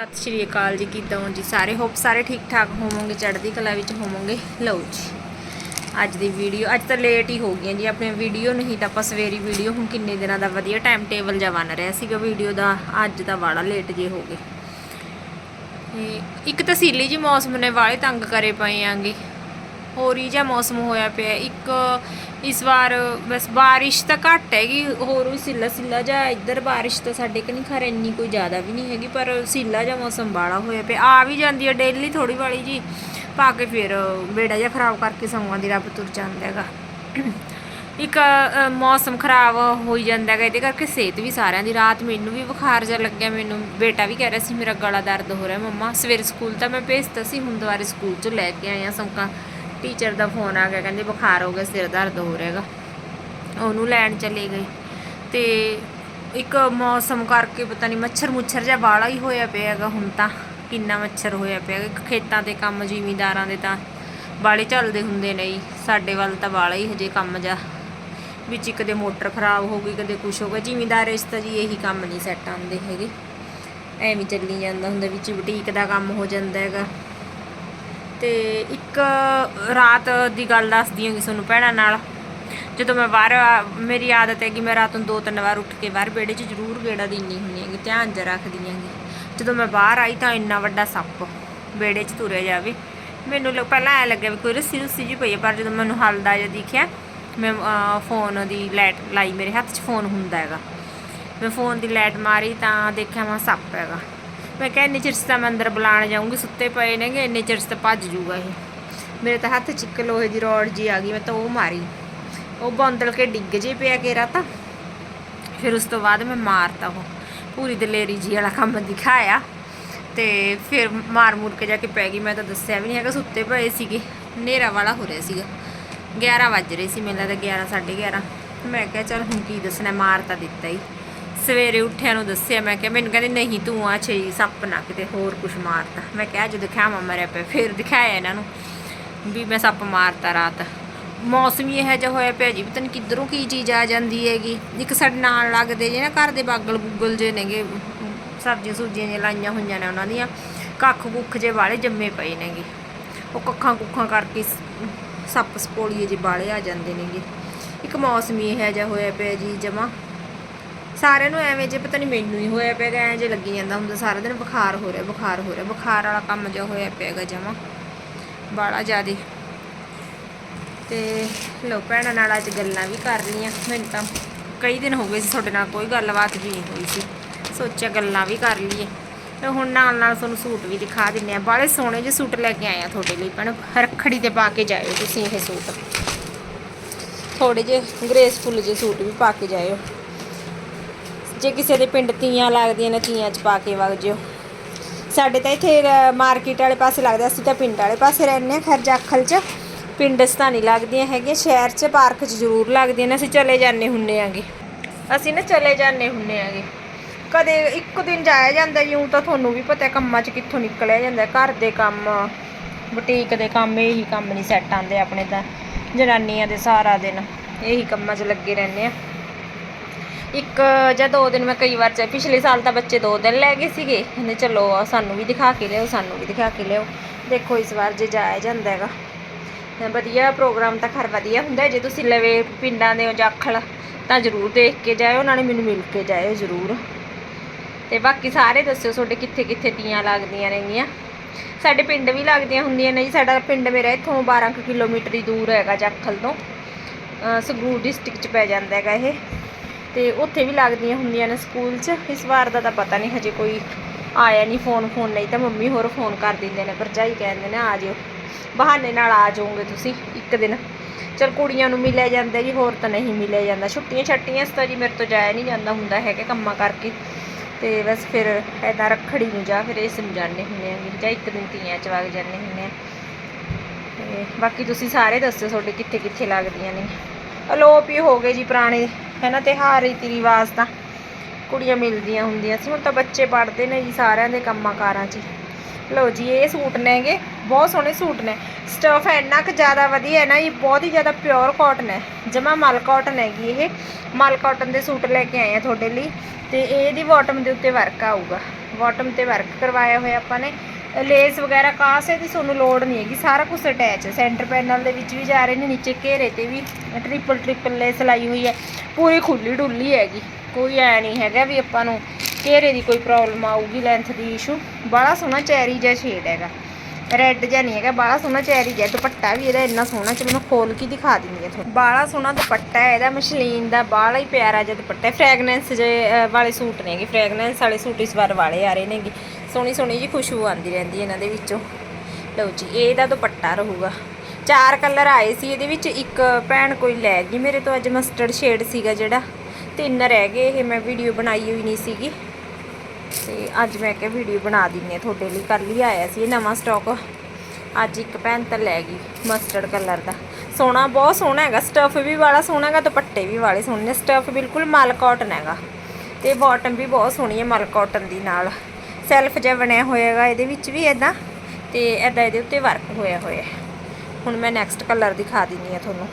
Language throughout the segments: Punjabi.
ਸਤਿ ਸ਼੍ਰੀ ਅਕਾਲ ਜੀ, ਕਿਦਾਂ ਹੋ ਜੀ? ਸਾਰੇ ਹੋਪ ਸਾਰੇ ਠੀਕ ਠਾਕ ਹੋਵੋਗੇ, ਚੜ੍ਹਦੀ ਕਲਾ ਵਿੱਚ ਹੋਵੋਗੇ? ਲਓ ਜੀ, ਅੱਜ ਦੀ ਵੀਡੀਓ ਅੱਜ ਤਾਂ ਲੇਟ ਹੀ ਹੋ ਗਈਆਂ ਜੀ। ਆਪਣੇ ਵੀਡੀਓ ਨਹੀਂ ਤਾਂ ਆਪਾਂ ਸਵੇਰੀ ਵੀਡੀਓ ਹੁਣ ਕਿੰਨੇ ਦਿਨਾਂ ਦਾ ਵਧੀਆ ਟਾਈਮ ਟੇਬਲ ਜਿਹਾ ਬਣ ਰਿਹਾ ਸੀਗਾ ਵੀਡੀਓ ਦਾ। ਅੱਜ ਤਾਂ ਵਾੜਾ ਲੇਟ ਜੇ ਹੋ ਗਏ। ਤੇ ਇੱਕ ਤਾਂ ਸੀਲੀ ਜੀ ਮੌਸਮ ਨੇ ਵਾਲੇ ਤੰਗ ਕਰੇ ਪਏ ਆਂਗੇ। ਹੋਰ ਹੀ ਜਿਹਾ ਮੌਸਮ ਹੋਇਆ ਪਿਆ। ਇੱਕ ਇਸ ਵਾਰ ਬਸ ਬਾਰਿਸ਼ ਤਾਂ ਘੱਟ ਹੈਗੀ, ਹੋਰ ਵੀ ਸਿੱਲਾ ਸਿੱਲਾ ਜਿਹਾ ਇੱਧਰ ਬਾਰਿਸ਼ ਤਾਂ ਸਾਡੇ ਕਿ ਨਹੀਂ ਖਰ ਇੰਨੀ ਕੋਈ ਜ਼ਿਆਦਾ ਵੀ ਨਹੀਂ ਹੈਗੀ, ਪਰ ਸਿੱਲਾ ਜਿਹਾ ਮੌਸਮ ਬਾੜਾ ਹੋਇਆ ਪਿਆ। ਆ ਵੀ ਜਾਂਦੀ ਹੈ ਡੇਲੀ ਥੋੜੀ ਵਾਲੀ ਜੀ, ਪਾ ਕੇ ਫਿਰ ਬੇੜਾ ਜਿਹਾ ਖਰਾਬ ਕਰਕੇ ਸੌਂਆਂ ਦੀ ਰੱਬ ਤੁਰ ਜਾਂਦਾ ਹੈਗਾ। ਇੱਕ ਮੌਸਮ ਖਰਾਬ ਹੋਈ ਜਾਂਦਾ ਹੈਗਾ, ਇਹਦੇ ਕਰਕੇ ਸਿਹਤ ਵੀ ਸਾਰਿਆਂ ਦੀ, ਰਾਤ ਮੈਨੂੰ ਵੀ ਬੁਖਾਰ ਜਿਹਾ ਲੱਗਿਆ, ਮੈਨੂੰ ਬੇਟਾ ਵੀ ਕਹਿ ਰਿਹਾ ਸੀ, ਮੇਰਾ ਗਲਾ ਦਰਦ ਹੋ ਰਿਹਾ ਮੰਮਾ। ਸਵੇਰੇ ਸਕੂਲ ਤਾਂ ਮੈਂ ਭੇਜਤਾ ਸੀ, ਹੁਣ ਦੁਬਾਰੇ ਸਕੂਲ ਚੋਂ ਲੈ ਕੇ ਆਇਆ ਸੌਂਕਾ। ਟੀਚਰ ਦਾ ਫੋਨ ਆ ਗਿਆ, ਕਹਿੰਦੇ ਬੁਖਾਰ ਹੋ ਗਿਆ, ਸਿਰ ਦਰਦ ਹੋ ਰਿਹਾ ਹੈਗਾ। ਉਹਨੂੰ ਲੈਣ ਚਲੇ ਗਏ। ਤੇ ਇੱਕ ਮੌਸਮ ਕਰਕੇ ਪਤਾ ਨਹੀਂ ਮੱਛਰ ਮੁੱਛਰ ਜਿਹਾ ਬਾਲਾ ਹੀ ਹੋਇਆ ਪਿਆ ਹੈਗਾ ਹੁਣ ਤਾਂ। ਕਿੰਨਾ ਮੱਛਰ ਹੋਇਆ ਪਿਆ ਹੈਗਾ। ਖੇਤਾਂ ਦੇ ਕੰਮ ਜ਼ਿਮੀਂਦਾਰਾਂ ਦੇ ਤਾਂ ਬਾਲੇ ਚੱਲਦੇ ਹੁੰਦੇ ਨੇ ਜੀ। ਸਾਡੇ ਵੱਲ ਤਾਂ ਬਾਲਾ ਹੀ ਹਜੇ ਕੰਮ ਜਾ ਵਿੱਚ ਕਦੇ ਮੋਟਰ ਖਰਾਬ ਹੋ ਗਈ ਕਦੇ ਕੁਛ ਹੋ ਗਿਆ। ਜ਼ਿਮੀਂਦਾਰ ਇਸ ਤਾਂ ਜੀ ਇਹੀ ਕੰਮ ਨਹੀਂ ਸੈੱਟ ਆਉਂਦੇ ਹੈਗੇ। ਐਵੇਂ ਚੱਲੀ ਜਾਂਦਾ ਹੁੰਦਾ, ਵਿੱਚ ਬੁਟੀਕ ਦਾ ਕੰਮ ਹੋ ਜਾਂਦਾ ਹੈਗਾ। ਤੇ ਇੱਕ ਰਾਤ ਦੀ ਗੱਲ ਦੱਸਦੀ ਹਾਂ ਤੁਹਾਨੂੰ ਭੈਣਾਂ ਨਾਲ। ਜਦੋਂ ਮੈਂ ਬਾਹਰ ਮੇਰੀ ਆਦਤ ਹੈ ਕਿ ਮੈਂ ਰਾਤ ਨੂੰ ਦੋ ਤਿੰਨ ਵਾਰ ਉੱਠ ਕੇ ਬਾਹਰ ਵਿਹੜੇ 'ਚ ਜ਼ਰੂਰ ਗੇੜਾ ਦਿੰਨੀ ਹੁੰਦੀ ਹੈਗੀ, ਧਿਆਨ 'ਚ ਰੱਖਦੀ ਹੈਗੀ। ਜਦੋਂ ਮੈਂ ਬਾਹਰ ਆਈ ਤਾਂ ਇੰਨਾ ਵੱਡਾ ਸੱਪ ਵਿਹੜੇ 'ਚ ਤੁਰਿਆ ਜਾਵੇ। ਮੈਨੂੰ ਲੱਗ- ਪਹਿਲਾਂ ਐ ਲੱਗਿਆ ਵੀ ਕੋਈ ਰੱਸੀ ਰੁੱਸੀ ਜੀ ਪਈ ਹੈ ਪਰ ਜਦੋਂ ਮੈਨੂੰ ਹਲਦਾ ਜਿਹਾ ਦਿਖਿਆ, ਮੈਂ ਫੋਨ ਦੀ ਲਾਈਟ ਲਾਈ ਮੇਰੇ ਹੱਥ 'ਚ, ਫੋਨ ਹੁੰਦਾ ਹੈਗਾ। ਮੈਂ ਫੋਨ ਦੀ ਲਾਈਟ ਮਾਰੀ ਤਾਂ ਦੇਖਿਆ ਮੈਂ ਸੱਪ ਹੈਗਾ। ਮੈਂ ਕਿਹਾ ਇੰਨੇ ਚਿਰ ਤਾਂ ਮੈਂ ਅੰਦਰ ਬੁਲਾਣ ਜਾਊਂਗੀ, ਸੁੱਤੇ ਪਏ ਨੇਗੇ, ਇੰਨੇ ਚਿਰ ਤਾਂ ਭੱਜ ਜੂਗਾ ਇਹ। ਮੇਰੇ ਤਾਂ ਹੱਥ 'ਚ ਇੱਕ ਲੋਹੇ ਦੀ ਰੋਡ ਜੀ ਆ ਗਈ, ਮੈਂ ਤਾਂ ਉਹ ਮਾਰੀ। ਉਹ ਬੰਦਲ ਕੇ ਡਿੱਗ ਜੇ ਪਿਆ ਕੇਰਾ ਤਾਂ। ਫਿਰ ਉਸ ਤੋਂ ਬਾਅਦ ਮੈਂ ਮਾਰਤਾ ਉਹ। ਪੂਰੀ ਦਲੇਰੀ ਜੀ ਵਾਲਾ ਕੰਮ ਦਿਖਾਇਆ। ਤੇ ਫਿਰ ਮਾਰ ਮੂਰ ਕੇ ਜਾ ਕੇ ਪੈ ਗਈ। ਮੈਂ ਤਾਂ ਦੱਸਿਆ ਵੀ ਨਹੀਂ ਹੈਗਾ, ਸੁੱਤੇ ਪਏ ਸੀਗੇ। ਹਨੇਰਾ ਵਾਲਾ ਹੋ ਰਿਹਾ ਸੀਗਾ। 11 ਵੱਜ ਰਹੇ ਸੀ, ਮੈਨੂੰ ਲੱਗਦਾ 11 11:30 ਮੈਂ ਕਿਹਾ ਚੱਲ ਹੁਣ ਕੀ ਦੱਸਣਾ, ਮਾਰ ਤਾਂ ਦਿੱਤਾ ਹੀ। ਸਵੇਰੇ ਉੱਠਿਆ ਨੂੰ ਦੱਸਿਆ, ਮੈਂ ਕਿਹਾ, ਮੈਨੂੰ ਕਹਿੰਦੇ, ਨਹੀਂ, ਤੂੰ ਆ ਛੇ, ਸੱਪ ਨਾ ਕਿਤੇ ਹੋਰ ਕੁਝ ਮਾਰਤਾ। ਮੈਂ ਕਿਹਾ ਜਦੋਂ ਦਿਖਾਵਾਂ ਮਰਿਆ ਪਿਆ। ਫਿਰ ਦਿਖਾਇਆ ਇਹਨਾਂ ਨੂੰ ਵੀ ਮੈਂ ਸੱਪ ਮਾਰਤਾ ਰਾਤ। ਮੌਸਮ ਹੀ ਇਹੋ ਜਿਹਾ ਹੋਇਆ ਪਿਆ ਜੀ ਪਤਾ ਨਹੀਂ ਕਿੱਧਰੋਂ ਕੀ ਚੀਜ਼ ਆ ਜਾਂਦੀ ਹੈਗੀ? ਇੱਕ ਸਾਡੇ ਨਾਲ ਲੱਗਦੇ ਜੇ ਨਾ ਘਰ ਦੇ ਬਾਗਲ ਬੁੱਗਲ ਜੇ ਨੇਗੇ, ਸਬਜ਼ੀਆਂ ਸੁਬਜ਼ੀਆਂ ਜਿਹੀਆਂ ਲਾਈਆਂ ਹੋਈਆਂ ਨੇ ਉਹਨਾਂ ਦੀਆਂ, ਕੱਖ ਕੁੱਖ ਜੇ ਵਾਲੇ ਜੰਮੇ ਪਏ ਨੇਗੇ। ਉਹ ਕੱਖਾਂ ਕੁੱਖਾਂ ਕਰਕੇ ਸੱਪ ਸਪੋਲੀਏ ਜੇ ਵਾਲੇ ਆ ਜਾਂਦੇ ਨੇਗੇ। ਇੱਕ ਮੌਸਮੀ ਇਹੋ ਜਿਹਾ ਹੋਇਆ ਪਿਆ ਜੀ, ਜਮਾ। ਸਾਰਿਆਂ ਨੂੰ ਐਵੇਂ ਜੇ ਪਤਾ ਨਹੀਂ ਮੈਨੂੰ ਹੀ ਹੋਇਆ ਪਿਆ ਐਂ ਜੇ ਲੱਗੀ ਜਾਂਦਾ ਹੁੰਦਾ, ਸਾਰਾ ਦਿਨ ਬੁਖਾਰ ਹੋ ਰਿਹਾ, ਬੁਖਾਰ ਹੋ ਰਿਹਾ, ਬੁਖਾਰ ਵਾਲਾ ਕੰਮ ਜਿਹਾ ਹੋਇਆ ਪਿਆਗਾ ਜਮਾ, ਬਾਲਾ ਜ਼ਿਆਦੇ। ਤੇ ਲੋ ਭੈਣਾਂ ਨਾਲ ਅੱਜ ਗੱਲਾਂ ਵੀ ਕਰ ਲਈਆਂ, ਮੈਨੂੰ ਤਾਂ ਕਈ ਦਿਨ ਹੋ ਗਏ ਸੀ ਤੁਹਾਡੇ ਨਾਲ ਕੋਈ ਗੱਲਬਾਤ ਵੀ ਨਹੀਂ ਹੋਈ ਸੀ, ਸੋਚਿਆ ਗੱਲਾਂ ਵੀ ਕਰ ਲਈਏ। ਤੇ ਹੁਣ ਨਾਲ ਨਾਲ ਤੁਹਾਨੂੰ ਸੂਟ ਵੀ ਦਿਖਾ ਦਿੰਨੇ ਆ ਬਾਲੇ ਸੋਹਣੇ ਜਿਹੇ ਸੂਟ ਲੈ ਕੇ ਆਏ ਆ ਤੁਹਾਡੇ ਲਈ ਭੈਣ ਰੱਖੜੀ ਤੇ ਪਾ ਕੇ ਜਾਇਓ ਤੁਸੀਂ ਇਹ ਸੂਟ। ਥੋੜੇ ਜਿਹੇ ਗ੍ਰੇਸਫੁੱਲ ਜਿਹੇ ਸੂਟ ਵੀ ਪਾ ਕੇ ਜਾਇਓ। ਜੇ ਕਿਸੇ ਦੇ ਪਿੰਡ ਤੀਆਂ ਲੱਗਦੀਆਂ ਨੇ, ਤੀਆਂ 'ਚ ਪਾ ਕੇ ਵਗ ਜਿਓ। ਸਾਡੇ ਤਾਂ ਇੱਥੇ ਮਾਰਕੀਟ ਵਾਲੇ ਪਾਸੇ ਲੱਗਦਾ, ਅਸੀਂ ਤਾਂ ਪਿੰਡ ਵਾਲੇ ਪਾਸੇ ਰਹਿੰਦੇ ਹਾਂ ਖੈਰ ਜਾਖਲ 'ਚ। ਪਿੰਡ 'ਚ ਤਾਂ ਨਹੀਂ ਲੱਗਦੀਆਂ ਹੈਗੀਆਂ, ਸ਼ਹਿਰ 'ਚ, ਪਾਰਕ 'ਚ ਜ਼ਰੂਰ ਲੱਗਦੀਆਂ ਨੇ, ਅਸੀਂ ਚਲੇ ਜਾਂਦੇ ਹੁੰਨੇ ਆਂਗੇ ਅਸੀਂ ਨਾ ਚਲੇ ਜਾਂਦੇ ਹੁੰਨੇ ਆਂਗੇ ਕਦੇ ਇੱਕ ਦਿਨ ਜਾਇਆ ਜਾਂਦਾ ਜੀ ਤਾਂ ਤੁਹਾਨੂੰ ਵੀ ਪਤਾ ਕੰਮਾਂ 'ਚ ਕਿੱਥੋਂ ਨਿਕਲਿਆ ਜਾਂਦਾ, ਘਰ ਦੇ ਕੰਮ, ਬੁਟੀਕ ਦੇ ਕੰਮ, ਇਹੀ ਕੰਮ ਨਹੀਂ ਸੈੱਟ ਆਉਂਦੇ ਆਪਣੇ ਤਾਂ, ਜਨਾਨੀਆਂ ਦੇ ਸਾਰਾ ਦਿਨ, ਇਹੀ ਕੰਮਾਂ 'ਚ ਲੱਗੇ ਰਹਿੰਦੇ ਆ ਇੱਕ, ਜਾਂ ਦੋ ਦਿਨ ਮੈਂ ਕਈ ਵਾਰ ਚ, ਪਿਛਲੇ ਸਾਲ ਤਾਂ ਬੱਚੇ ਦੋ ਦਿਨ ਲੈ ਗਏ ਸੀਗੇ। ਕਹਿੰਦੇ ਚਲੋ ਸਾਨੂੰ ਵੀ ਦਿਖਾ ਕੇ ਲਿਓ ਸਾਨੂੰ ਵੀ ਦਿਖਾ ਕੇ ਲਿਓ ਦੇਖੋ ਇਸ ਵਾਰ ਜੇ ਜਾਇਆ ਜਾਂਦਾ ਹੈਗਾ। ਵਧੀਆ ਪ੍ਰੋਗਰਾਮ ਤਾਂ ਖਰ ਵਧੀਆ ਹੁੰਦਾ ਜੇ ਤੁਸੀਂ ਲਵੇ ਪਿੰਡਾਂ ਦੇ ਹੋ ਜਾਖਲ ਤਾਂ ਜ਼ਰੂਰ ਦੇਖ ਕੇ ਜਾਇਓ, ਨਾਲੇ ਮੈਨੂੰ ਮਿਲ ਕੇ ਜਾਇਓ ਜ਼ਰੂਰ। ਤੇ ਬਾਕੀ ਸਾਰੇ ਦੱਸਿਓ ਤੁਹਾਡੇ ਕਿੱਥੇ ਕਿੱਥੇ ਤੀਆਂ ਲੱਗਦੀਆਂ ਨੇਗੀਆਂ। ਸਾਡੇ ਪਿੰਡ ਵੀ ਲੱਗਦੀਆਂ ਹੁੰਦੀਆਂ ਨੇ ਜੀ। ਸਾਡਾ ਪਿੰਡ ਮੇਰਾ ਇੱਥੋਂ 12 ਕੁ ਕਿਲੋਮੀਟਰ ਹੀ ਦੂਰ ਹੈਗਾ ਜਾਖਲ ਤੋਂ। ਸੰਗਰੂਰ ਡਿਸਟ੍ਰਿਕਟ ਚ ਪੈ ਜਾਂਦਾ ਹੈਗਾ ਇਹ। ਤੇ ਉੱਥੇ ਵੀ ਲੱਗਦੀਆਂ ਹੁੰਦੀਆਂ ਨੇ ਸਕੂਲ 'ਚ। ਇਸ ਵਾਰ ਦਾ ਤਾਂ ਪਤਾ ਨਹੀਂ, ਹਜੇ ਕੋਈ ਆਇਆ ਨਹੀਂ ਫੋਨ ਫੋਨ ਨਹੀਂ ਤਾਂ ਮੰਮੀ ਹੋਰ ਫੋਨ ਕਰ ਦਿੰਦੇ ਨੇ, ਭਰਜਾਈ ਕਹਿੰਦੇ ਨੇ, ਆ ਜਿਓ। ਬਹਾਨੇ ਨਾਲ ਆ ਜਾਓਗੇ ਤੁਸੀਂ ਇੱਕ ਦਿਨ। ਚਲ ਕੁੜੀਆਂ ਨੂੰ ਮਿਲਿਆ ਜਾਂਦਾ ਜੀ, ਹੋਰ ਤਾਂ ਨਹੀਂ ਮਿਲਿਆ ਜਾਂਦਾ। ਛੁੱਟੀਆਂ ਛੱਟੀਆਂ 'ਚ ਤਾਂ ਜੀ ਮੇਰੇ ਤੋਂ ਜਾਇਆ ਨਹੀਂ ਜਾਂਦਾ ਹੁੰਦਾ ਹੈਗਾ ਕੰਮਾਂ ਕਰਕੇ। ਤੇ ਬਸ ਫਿਰ ਐਦਾਂ ਰੱਖੜੀ ਨੂੰ ਜਾ ਫਿਰ ਇਸ ਨੂੰ ਜਾਂਦੇ ਹੁੰਦੇ ਆ ਜਾਂ ਇੱਕ ਦਿਨ ਤੀਆਂ 'ਚ ਵਗ ਜਾਂਦੇ ਹੁੰਦੇ ਆ। ਤੇ ਬਾਕੀ ਤੁਸੀਂ ਸਾਰੇ ਦੱਸਿਓ ਤੁਹਾਡੇ ਕਿੱਥੇ ਕਿੱਥੇ ਲੱਗਦੀਆਂ ਨੇ। ਅਲੋਪ ਹੀ ਹੋ ਗਏ ਜੀ ਪੁਰਾਣੇ ਹੈ ਨਾ, ਤਿਉਹਾਰ ਰੀਤੀ ਰਿਵਾਜ ਤਾਂ ਕੁੜੀਆਂ ਮਿਲਦੀਆਂ ਹੁੰਦੀਆਂ ਸੀ। ਹੁਣ ਤਾਂ ਬੱਚੇ ਪੜ੍ਹਦੇ ਨੇ ਜੀ ਸਾਰਿਆਂ ਦੇ ਕੰਮਾਂ ਕਾਰਾਂ 'ਚ ਹੀ। ਲਓ ਜੀ, ਇਹ ਸੂਟ ਨੇਗੇ, ਬਹੁਤ ਸੋਹਣੇ ਸੂਟ ਨੇ। ਸਟਫ ਇੰਨਾ ਕੁ ਜ਼ਿਆਦਾ ਵਧੀਆ ਹੈ ਨਾ ਇਹ ਬਹੁਤ ਹੀ ਜ਼ਿਆਦਾ ਪਿਓਰ ਕਾਟਨ ਹੈ। ਜਮਾ ਮਲ ਕਾਟਨ ਹੈਗੀ ਇਹ। ਮਲ ਕਾਟਨ ਦੇ ਸੂਟ ਲੈ ਕੇ ਆਏ ਆ ਤੁਹਾਡੇ ਲਈ। ਤੇ ਇਹਦੀ ਬਾਟਮ ਦੇ ਉੱਤੇ ਵਰਕ ਆਊਗਾ। ਬਾਟਮ ਤੇ ਵਰਕ ਕਰਵਾਇਆ ਹੋਇਆ ਆਪਾਂ ਨੇ। ਲੇਸ ਵਗੈਰਾ ਕਾਸੇ ਦੀ ਤੁਹਾਨੂੰ ਲੋੜ ਨਹੀਂ ਹੈਗੀ, ਸਾਰਾ ਕੁਝ ਅਟੈਚ ਹੈ। ਸੈਂਟਰ ਪੈਨਲ ਦੇ ਵਿੱਚ ਵੀ ਜਾ ਰਹੇ ਨੇ, ਨੀਚੇ ਘੇਰੇ ਤੇ ਵੀ ਟ੍ਰਿਪਲ ਟ੍ਰਿਪਲ ਲੇਸ ਲਾਈ ਹੋਈ ਹੈ। ਪੂਰੀ ਖੁੱਲੀ ਡੁੱਲੀ ਹੈਗੀ, ਕੋਈ ਐ ਨਹੀਂ ਹੈਗਾ ਵੀ ਆਪਾਂ ਨੂੰ ਘੇਰੇ ਦੀ ਕੋਈ ਪ੍ਰੋਬਲਮ ਆਊਗੀ ਲੈਂਥ ਦੀ ਇਸ਼ੂ ਬੜਾ ਸੋਹਣਾ ਚੈਰੀ ਜਿਹਾ ਸ਼ੇਡ ਹੈਗਾ। ਰੈੱਡ ਜਿਹਾ ਨਹੀਂ ਹੈਗਾ ਬਾਲਾ ਸੋਹਣਾ ਚੈਰੀ ਜਿਹਾ ਦੁਪੱਟਾ ਵੀ ਇਹਦਾ ਇੰਨਾ ਸੋਹਣਾ, ਚਲੋ ਮੈਂ ਖੋਲ ਕੇ ਦਿਖਾ ਦਿੰਦੀ ਹਾਂ ਤੁਹਾਨੂੰ। ਬਾਲਾ ਸੋਹਣਾ ਦੁਪੱਟਾ ਹੈ, ਇਹਦਾ ਮਸ਼ਲੀਨ ਦਾ ਬਾਲਾ ਹੀ ਪਿਆਰਾ ਜਿਹਾ ਦੁਪੱਟਾ ਫ੍ਰੈਗਨੈਂਸ ਜੇ ਵਾਲੇ ਸੂਟ ਨੇਗੇ ਫ੍ਰੈਗਨੈਂਸ ਵਾਲੇ ਸੂਟ ਇਸ ਵਾਰ ਵਾਲੇ ਆ ਰਹੇ ਨੇਗੇ। ਸੋਹਣੀ ਸੋਹਣੀ ਜੀ ਖੁਸ਼ਬੂ ਆਉਂਦੀ ਰਹਿੰਦੀ ਇਹਨਾਂ ਦੇ ਵਿੱਚੋਂ। ਲਓ ਜੀ ਇਹ ਇਹਦਾ ਦੁਪੱਟਾ ਰਹੂਗਾ। ਚਾਰ ਕਲਰ ਆਏ ਸੀ, ਇਹਦੇ ਵਿੱਚ ਇੱਕ ਭੈਣ ਕੋਈ ਲੈ ਗਈ ਮੇਰੇ ਤੋਂ, ਅੱਜ ਮਸਟਰਡ ਸ਼ੇਡ ਸੀਗਾ ਜਿਹੜਾ। ਤਿੰਨ ਰਹਿ ਗਏ, ਇਹ ਮੈਂ ਵੀਡੀਓ ਬਣਾਈ ਹੋਈ ਨਹੀਂ ਸੀਗੀ। ਤੇ ਅੱਜ ਮੈਂ ਕਿਹਾ ਵੀਡੀਓ ਬਣਾ ਦਿੰਨੇ ਤੁਹਾਡੇ ਲਈ ਕੱਲ੍ਹ ਹੀ ਆਇਆ ਸੀ ਇਹ ਨਵਾਂ ਸਟਾਕ ਅੱਜ ਇੱਕ ਭੈਣ ਤਾਂ ਲੈ ਗਈ ਮਸਟਰਡ ਕਲਰ ਦਾ। ਸੋਹਣਾ, ਬਹੁਤ ਸੋਹਣਾ ਹੈਗਾ ਸਟਫ ਵੀ ਵਾਲਾ ਸੋਹਣਾ ਹੈਗਾ, ਦੁਪੱਟੇ ਵੀ ਵਾਲੇ ਸੋਹਣੇ ਨੇ। ਸਟਫ ਬਿਲਕੁਲ ਮਲ ਕਾਟਨ ਹੈਗਾ। ਤੇ ਬਾਟਮ ਵੀ ਬਹੁਤ ਸੋਹਣੀ ਹੈ ਮਲ ਕਾਟਨ ਦੀ ਨਾਲ। ਸੈਲਫ ਜਿਹਾ ਬਣਿਆ ਹੋਇਆ ਹੈਗਾ ਇਹਦੇ ਵਿੱਚ ਵੀ ਇਦਾਂ ਤੇ ਇਦਾਂ ਇਹਦੇ ਉੱਤੇ ਵਰਕ ਹੋਇਆ ਹੋਇਆ ਹੁਣ ਮੈਂ ਨੈਕਸਟ ਕਲਰ ਦਿਖਾ ਦਿੰਨੀ ਆ ਤੁਹਾਨੂੰ।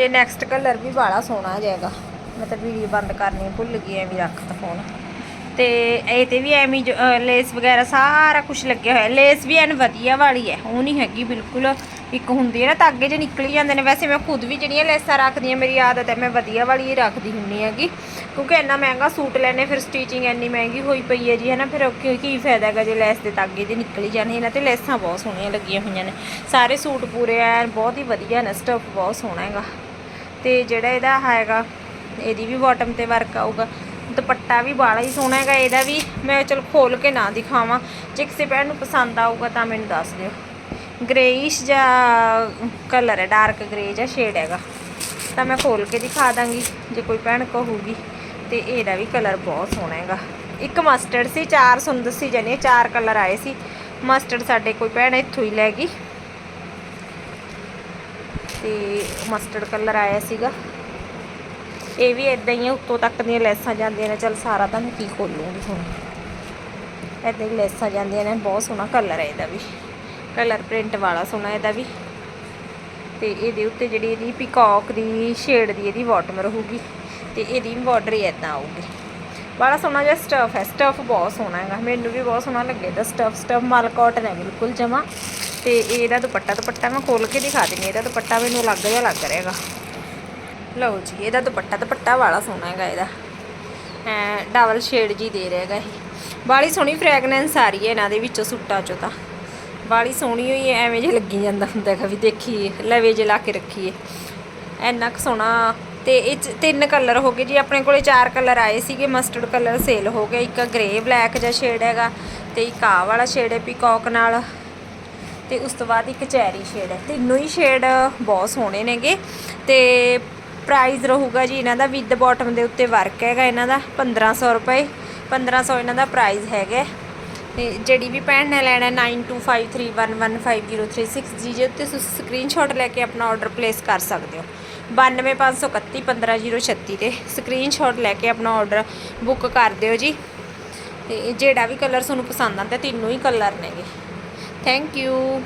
ਤੇ ਨੈਕਸਟ ਕਲਰ ਵੀ ਬਾਲਾ ਸੋਹਣਾ ਜਾਏਗਾ ਮੈਂ ਤਾਂ ਵੀਡੀਓ ਬੰਦ ਕਰਨੀ ਭੁੱਲ ਗਈ ਐਵੇਂ ਰੱਖਤਾ ਫੋਨ ਤੇ ਇਹ ਤੇ ਵੀ ਐਵੇਂ ਲੇਸ ਵਗੈਰਾ ਸਾਰਾ ਕੁਝ ਲੱਗਿਆ ਹੋਇਆ। ਲੇਸ ਵੀ ਐਨ ਵਧੀਆ ਵਾਲੀ ਹੈ ਉਹ ਨਹੀਂ ਹੈਗੀ ਬਿਲਕੁਲ। ਇੱਕ ਹੁੰਦੀ ਹੈ ਨਾ ਧਾਗੇ ਜੇ ਨਿਕਲੀ ਜਾਂਦੇ ਨੇ, ਵੈਸੇ ਮੈਂ ਖੁਦ ਵੀ ਜਿਹੜੀਆਂ ਲੇਸਾਂ ਰੱਖਦੀ ਹਾਂ ਮੇਰੀ ਆਦਤ ਹੈ, ਮੈਂ ਵਧੀਆ ਵਾਲੀ ਹੀ ਰੱਖਦੀ ਹੁੰਨੀ ਹੈਗੀ। ਕਿਉਂਕਿ ਇੰਨਾ ਮਹਿੰਗਾ ਸੂਟ ਲੈਣੇ, ਫਿਰ ਸਟੀਚਿੰਗ ਇੰਨੀ ਮਹਿੰਗੀ ਹੋਈ ਪਈ ਹੈ ਜੀ ਹੈ ਨਾ ਫਿਰ ਕੀ ਫਾਇਦਾ ਹੈਗਾ ਜੇ ਲੈਸ ਦੇ ਧਾਗੇ ਦੇ ਨਿਕਲੀ ਜਾਣੇ, ਇਹਨਾਂ ਤੇ ਲੈਸਾਂ ਬਹੁਤ ਸੋਹਣੀਆਂ ਲੱਗੀਆਂ ਹੋਈਆਂ ਨੇ। ਸਾਰੇ ਸੂਟ ਪੂਰੇ ਐਨ, ਬਹੁਤ ਹੀ ਵਧੀਆ ਨੇ ਸਟਫ ਬਹੁਤ ਸੋਹਣਾ ਹੈਗਾ। ਤੇ ਜਿਹੜਾ ਇਹਦਾ ਹੈਗਾ, ਇਹਦੀ ਵੀ ਬਾਟਮ ਤੇ ਵਰਕ ਆਊਗਾ। ਦੁਪੱਟਾ ਵੀ ਬਾਲਾ ਹੀ ਸੋਹਣਾ ਹੈਗਾ, ਇਹਦਾ ਵੀ ਮੈਂ ਚਲ ਖੋਲ ਕੇ ਨਾ ਦਿਖਾਵਾਂ। ਜੇ ਕਿਸੇ ਭੈਣ ਨੂੰ ਪਸੰਦ ਆਊਗਾ ਤਾਂ ਮੈਨੂੰ ਦੱਸ ਦਿਓ। ਗ੍ਰੇਇਸ਼ ਜਾਂ ਕਲਰ ਹੈ ਡਾਰਕ ਗ੍ਰੇ ਜਾਂ ਸ਼ੇਡ ਹੈਗਾ। ਤਾਂ ਮੈਂ ਖੋਲ ਕੇ ਦਿਖਾ ਦਾਂਗੀ, ਜੇ ਕੋਈ ਭੈਣ ਕਹੂਗੀ। ਤੇ ਇਹਦਾ ਵੀ ਕਲਰ ਬਹੁਤ ਸੋਹਣਾ ਹੈਗਾ। ਇੱਕ ਮਸਟਰਡ ਸੀ, ਚਾਰ ਸੁੰਦਰ ਸੀ ਜਾਨੀ, ਚਾਰ ਕਲਰ ਆਏ ਸੀ। ਮਸਟਰਡ ਸਾਡੇ ਕੋਈ ਭੈਣ ਇੱਥੋਂ ਹੀ ਲੈ ਗਈ। ਤੇ ਮਸਟਰਡ ਕਲਰ ਆਇਆ ਸੀਗਾ। ਇਹ ਵੀ ਇਦਾਂ ਹੀ ਆ, ਉੱਤੋਂ ਤੱਕ ਦੀਆਂ ਲੈਸਾਂ ਜਾਂਦੀਆਂ ਨੇ। ਚਲ ਸਾਰਾ ਤੁਹਾਨੂੰ ਕੀ ਖੋਲੂਗੀ ਹੁਣ। ਇਦਾਂ ਹੀ ਲੈਸਾਂ ਜਾਂਦੀਆਂ ਨੇ, ਬਹੁਤ ਸੋਹਣਾ ਕਲਰ ਹੈ ਇਹਦਾ ਵੀ। ਕਲਰ ਪ੍ਰਿੰਟ ਵਾਲਾ ਸੋਹਣਾ ਇਹਦਾ ਵੀ। ਤੇ ਇਹਦੇ ਉੱਤੇ ਜਿਹੜੀ ਇਹਦੀ ਪਿਕੌਕ ਦੀ ਸ਼ੇਡ ਦੀ ਇਹਦੀ ਬਾਟਮ ਰਹੂਗੀ ਤੇ ਇਹਦੀ ਬਾਰਡਰ ਹੀ ਇਦਾਂ ਆਊਗੀ। ਬੜਾ ਸੋਹਣਾ ਜਿਹਾ ਸਟਫ ਹੈ। ਸਟਫ ਬਹੁਤ ਸੋਹਣਾ ਹੈਗਾ। ਮੈਨੂੰ ਵੀ ਬਹੁਤ ਸੋਹਣਾ ਲੱਗੇ ਦਾ ਸਟਫ ਸਟਫ ਮਲ ਕਾਟਨ ਹੈ ਬਿਲਕੁਲ ਜਮਾ। ਤੇ ਇਹਦਾ ਦੁਪੱਟਾ ਦੁਪੱਟਾ ਮੈਂ ਖੋਲ ਕੇ ਦਿਖਾ ਦਿੰਦੀ ਹਾਂ। ਇਹਦਾ ਦੁਪੱਟਾ ਮੈਨੂੰ ਅਲੱਗ ਜਿਹਾ ਲੱਗ ਰਿਹਾ ਲਓ ਜੀ, ਇਹਦਾ ਦੁਪੱਟਾ ਦੁਪੱਟਾ ਵਾਲਾ ਸੋਹਣਾ ਹੈਗਾ ਇਹਦਾ। ਐ ਡਬਲ ਸ਼ੇਡ ਜੀ ਦੇ ਰਿਹਾ ਹੈਗਾ ਇਹ। ਬਾਲੀ ਸੋਹਣੀ ਫ੍ਰੈਗਨੈਂਸ ਆ ਰਹੀ ਹੈ ਇਹਨਾਂ ਦੇ ਵਿੱਚੋਂ ਸੁੱਟਾਂ ਚੋਂ ਤਾਂ। ਬਾਲੀ ਸੋਹਣੀ ਹੋਈ ਹੈ, ਐਵੇਂ ਜੇ ਲੱਗੀ ਜਾਂਦਾ ਹੁੰਦਾ ਹੈਗਾ ਵੀ ਦੇਖੀਏ, ਲਵੇ ਜੇ ਲਾ ਕੇ ਰੱਖੀਏ। ਇੰਨਾ ਕੁ ਸੋਹਣਾ ਤੇ ਇਹ 'ਚ ਤਿੰਨ ਕਲਰ ਹੋ ਗਏ ਜੀ। ਆਪਣੇ ਕੋਲੇ ਚਾਰ ਕਲਰ ਆਏ ਸੀਗੇ ਮਸਟਰਡ ਕਲਰ ਸੇਲ ਹੋ ਗਿਆ। ਇੱਕ ਗ੍ਰੇ ਬਲੈਕ ਜਿਹਾ ਸ਼ੇਡ ਹੈਗਾ ਤੇ ਇੱਕ ਆ ਵਾਲਾ ਸ਼ੇਡ ਹੈ ਪੀਕੌਕ ਨਾਲ। ਤੇ ਉਸ ਤੋਂ ਬਾਅਦ ਇੱਕ ਚੈਰੀ ਸ਼ੇਡ ਹੈ। ਤਿੰਨੋਂ ਹੀ ਸ਼ੇਡ ਬਹੁਤ ਸੋਹਣੇ ਨੇਗੇ। ਤੇ ਪ੍ਰਾਈਸ ਰਹੂਗਾ ਜੀ ਇਹਨਾਂ ਦਾ ਵਿਦ ਬਾਟਮ ਦੇ ਉੱਤੇ ਵਰਕ ਹੈਗਾ ਇਹਨਾਂ ਦਾ 1500 ਰੁਪਏ। 1500 ਇਹਨਾਂ ਦਾ ਪ੍ਰਾਈਸ ਹੈਗਾ ਤੇ ਜਿਹੜੀ ਵੀ ਭੈਣ ਨੇ ਲੈਣਾ 9253115036 ਜੀ, ਜੇ ਉੱਤੇ ਤੁਸੀਂ ਸਕਰੀਨਸ਼ਾਟ ਲੈ ਕੇ ਆਪਣਾ ਆਰਡਰ ਪਲੇਸ ਕਰ ਸਕਦੇ ਹੋ। 92531 15036 ਤੇ ਸਕਰੀਨਸ਼ਾਟ ਲੈ ਕੇ ਆਪਣਾ ਆਰਡਰ ਬੁੱਕ ਕਰ ਦਿਓ ਜੀ। ਤੇ ਜਿਹੜਾ ਵੀ ਕਲਰ ਤੁਹਾਨੂੰ ਪਸੰਦ ਆਉਂਦਾ ਤਿੰਨੋਂ ਹੀ ਕਲਰ ਨੇਗੇ। Thank you